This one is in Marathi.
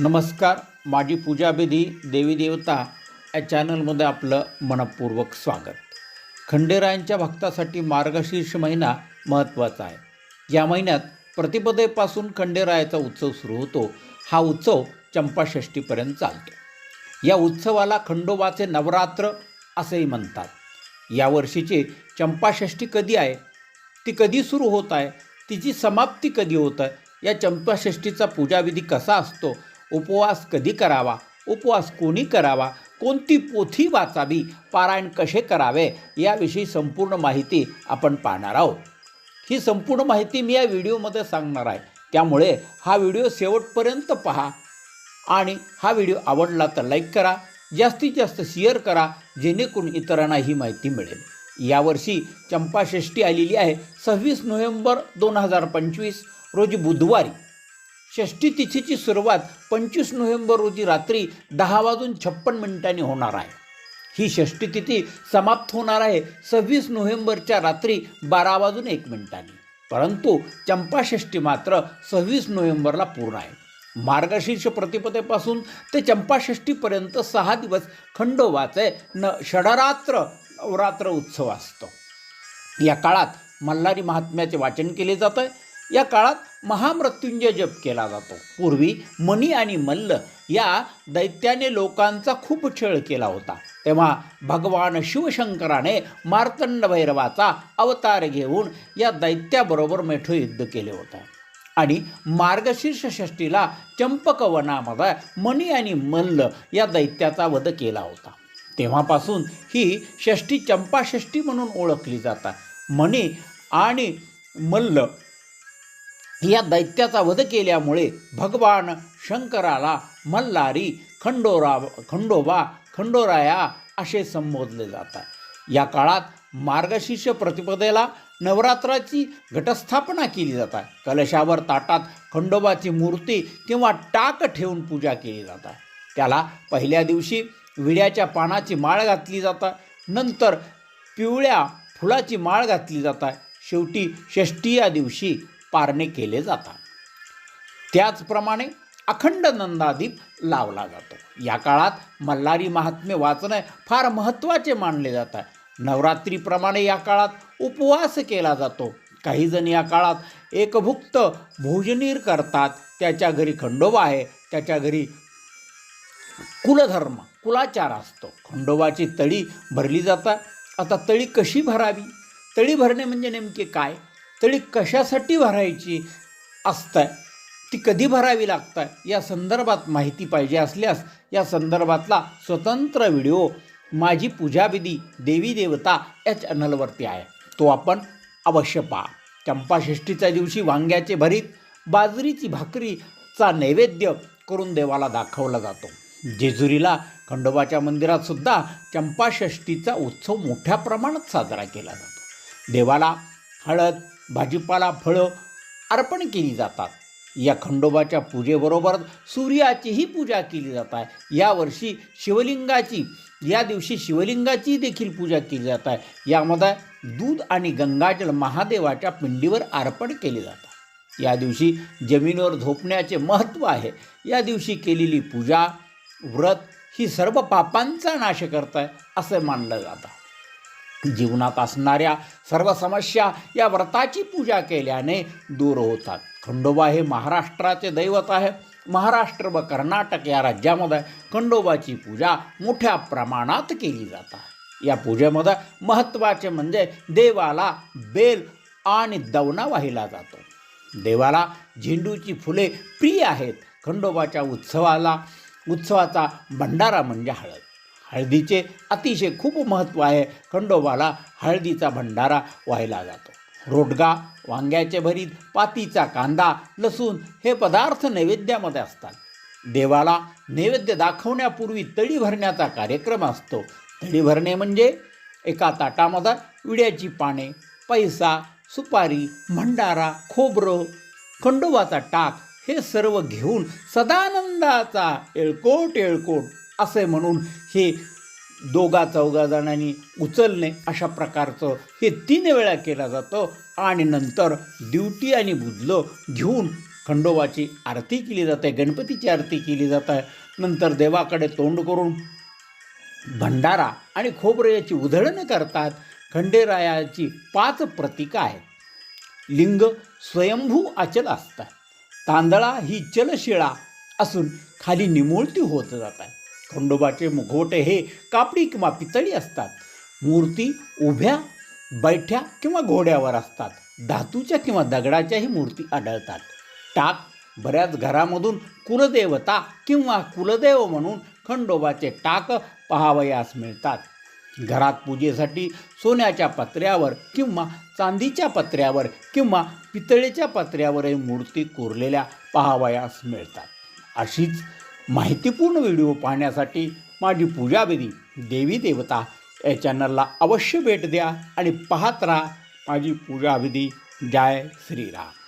नमस्कार माझी पूजाविधी देवी देवता या चॅनलमध्ये आपलं मनपूर्वक स्वागत. खंडेरायांच्या भक्तासाठी मार्गशीर्ष महिना महत्त्वाचा आहे. या महिन्यात प्रतिपदेपासून खंडेरायाचा उत्सव सुरू होतो. हा उत्सव चंपाषष्टीपर्यंत चालतो. या उत्सवाला खंडोबाचे नवरात्र असेही म्हणतात. यावर्षीची चंपाषष्ठी कधी आहे? ती कधी सुरू होत आहे? तिची समाप्ती कधी होत आहे? या चंपाषष्ठीचा पूजाविधी कसा असतो? उपवास कधी करावा? उपवास कोणी करावा? कोणती पोथी वाचावी? पारायण कसे करावे? याविषयी संपूर्ण माहिती आपण पाहणार आहोत. ही संपूर्ण माहिती मी या व्हिडिओमध्ये सांगणार आहे. त्यामुळे हा व्हिडिओ शेवटपर्यंत पहा आणि हा व्हिडिओ आवडला तर लाईक करा जास्तीत जास्त शेअर करा जेणेकरून इतरांना ही माहिती मिळेल. यावर्षी चंपाषष्ठी आलेली आहे सव्वीस नोव्हेंबर दोन हजार पंचवीस रोजी बुधवारी. षष्ठी तिथीची सुरुवात पंचवीस नोव्हेंबर रोजी रात्री दहा वाजून छप्पन मिनिटांनी होणार आहे. ही षष्ठी तिथी समाप्त होणार आहे सव्वीस नोव्हेंबरच्या रात्री बारा वाजून एक मिनिटांनी. परंतु चंपाषष्ठी मात्र सव्वीस नोव्हेंबरला पूर्ण आहे. मार्गशीर्ष प्रतिपदेपासून ते चंपाषष्ठीपर्यंत सहा दिवस खंडोबाचे न षडरात्र नवरात्र उत्सव असतो. या काळात मल्हारी महात्म्याचे वाचन केले जातं या काळात महामृत्युंजय जप केला जातो. पूर्वी मणी आणि मल्ल या दैत्याने लोकांचा खूप छळ केला होता. तेव्हा भगवान शिवशंकराने मार्तंड भैरवाचा अवतार घेऊन या दैत्याबरोबर मेठो युद्ध केले होते. आणि मार्गशीर्ष षष्टीला चंपकवनामध्ये मणी आणि मल्ल या दैत्याचा वध केला होता. तेव्हापासून ही षष्टी चंपाषष्ठी म्हणून ओळखली जातात. मणी आणि मल्ल या दैत्याचा वध केल्यामुळे भगवान शंकराला मल्हारी खंडोरा खंडोबा खंडोराया असे संबोधले जातात. या काळात मार्गशीर्ष प्रतिपदेला नवरात्राची घटस्थापना केली जातात. कलशावर ताटात खंडोबाची मूर्ती किंवा टाक ठेवून पूजा केली जातात. त्याला पहिल्या दिवशी विड्याच्या पानाची माळ घातली जातात. नंतर पिवळ्या फुलाची माळ घातली जातात. शेवटी षष्टी या दिवशी पारणे केले जातात. त्याचप्रमाणे अखंड नंदादीप लावला जातो. या काळात मल्हारी महात्म्य वाचणे फार महत्त्वाचे मानले जातात नवरात्रीप्रमाणे या काळात उपवास केला जातो. काही जण या काळात एकभुक्त भोजनीर करतात. त्याच्या घरी खंडोबा आहे. त्याच्या घरी कुलधर्म कुलाचार असतो. खंडोबाची तळी भरली जातात. आता तळी कशी भरावी? तळी भरणे म्हणजे नेमके काय? तळी कशासाठी भरायची असतं ती कधी भरावी लागतं या संदर्भात माहिती पाहिजे असल्यास या संदर्भातला स्वतंत्र व्हिडिओ माझी पूजाविधी देवी देवता या चॅनलवरती आहे. तो आपण अवश्य पहा. चंपाषष्ठीच्या दिवशी वांग्याचे भरीत बाजरीची भाकरीचा नैवेद्य करून देवाला दाखवला जातो. जेजुरीला खंडोबाच्या मंदिरात सुद्धा चंपाषष्ठीचा उत्सव मोठ्या प्रमाणात साजरा केला जातो. देवाला हळद भाजीपाला फळं अर्पण केली जातात. या खंडोबाच्या पूजेबरोबर सूर्याचीही पूजा केली जात आहे. यावर्षी शिवलिंगाची या दिवशी शिवलिंगाची देखील पूजा केली जात आहे. यामध्ये दूध आणि गंगाजल महादेवाच्या पिंडीवर अर्पण केले जातात. या दिवशी जमिनीवर झोपण्याचे महत्त्व आहे. या दिवशी केलेली पूजा व्रत ही सर्व पापांचा नाश करत आहे असं मानलं जातं. जीवनात असणाऱ्या सर्व समस्या या व्रताची पूजा केल्याने दूर होतात. खंडोबा हे महाराष्ट्राचे दैवत आहे. महाराष्ट्र व कर्नाटक या राज्यामध्ये खंडोबाची पूजा मोठ्या प्रमाणात केली जातात या पूजेमध्ये महत्त्वाचे म्हणजे देवाला बेल आणि दवना वाहिला जातो. देवाला झेंडूची फुले प्रिय आहेत. खंडोबाच्या उत्सवाला उत्सवाचा भंडारा म्हणजे हळद. हळदीचे अतिशय खूप महत्त्व आहे. खंडोबाला हळदीचा भंडारा व्हायला जातो. रोटगा वांग्याचे भरीत पातीचा कांदा लसूण हे पदार्थ नैवेद्यामध्ये असतात. देवाला नैवेद्य दाखवण्यापूर्वी तळी भरण्याचा कार्यक्रम असतो. तळी भरणे म्हणजे एका ताटामध्ये विड्याची पाने पैसा सुपारी भंडारा खोबरं खंडोबाचा टाक हे सर्व घेऊन सदानंदाचा एळकोट एळकोट असे म्हणून हे दोघा चौघा जणांनी उचलणे अशा प्रकारचं हे तीन वेळा केलं जातं. आणि नंतर ड्युटी आणि बुजलं घेऊन खंडोबाची आरती केली जाते गणपतीची आरती केली जात. आहे नंतर देवाकडे तोंड करून भंडारा आणि खोबरे याची उधळण करतात. खंडेरायाची पाच प्रतीकं आहेत. लिंग स्वयंभू अचल असतात. तांदळा ही चलशिळा असून खाली निमुळती होत जात आहे खंडोबाचे मुखवटे हे कापडी किंवा पितळी असतात. मूर्ती उभ्या बैठ्या किंवा घोड्यावर असतात. धातूच्या किंवा दगडाच्याही मूर्ती आढळतात. टाक बऱ्याच घरामधून कुलदेवता किंवा कुलदेव म्हणून खंडोबाचे टाक पहावयास मिळतात. घरात पूजेसाठी सोन्याच्या पत्र्यावर किंवा चांदीच्या पत्र्यावर किंवा पितळेच्या पत्र्यावरही मूर्ती कोरलेल्या पहावयास मिळतात. अशीच माहितीपूर्ण व्हिडिओ पाहण्यासाठी माझी पूजाविधी देवी देवता या चॅनलला अवश्य भेट द्या आणि पाहत राहा माझी पूजाविधी जय श्रीराम.